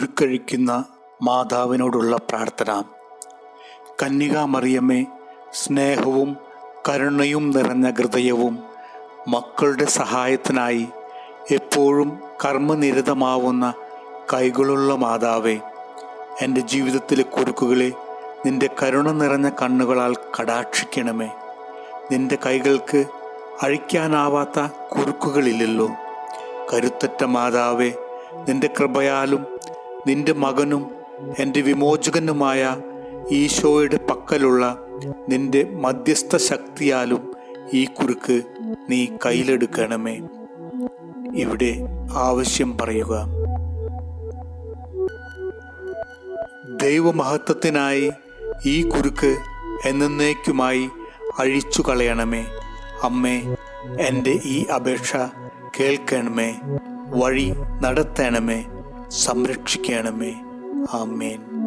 കുരുക്കഴിക്കുന്ന മാതാവിനോടുള്ള പ്രാർത്ഥന. കന്യകാമറിയമ്മേ സ്നേഹവും കരുണയും നിറഞ്ഞ ഹൃദയവും മക്കളുടെ സഹായത്തിനായി എപ്പോഴും കർമ്മനിരതമാവുന്ന കൈകളുള്ള മാതാവേ എന്റെ ജീവിതത്തിലെ കുറുക്കുകളെ നിന്റെ കരുണ നിറഞ്ഞ കണ്ണുകളാൽ കടാക്ഷിക്കണമേ. നിന്റെ കൈകൾക്ക് അഴിക്കാനാവാത്ത കുറുക്കുകളില്ലല്ലോ കരുത്തറ്റ മാതാവേ നിന്റെ കൃപയാലും നിന്റെ മകനും എന്റെ വിമോചകനുമായ ഈശോയുടെ പക്കലുള്ള നിന്റെ മധ്യസ്ഥ ശക്തിയാലും ഈ കുരുക്ക് നീ കയ്യിലെടുക്കണമേ. ഇവിടെ ആവശ്യം പറയുക. ദൈവമഹത്വത്തിനായി ഈ കുരുക്ക് എന്നേക്കുമായി അഴിച്ചു കളയണമേ. അമ്മേ എന്റെ ഈ അപേക്ഷ കേൾക്കണമേ. വഴി നടത്തണമേ. സംരക്ഷിക്കണമേ. ആമേൻ.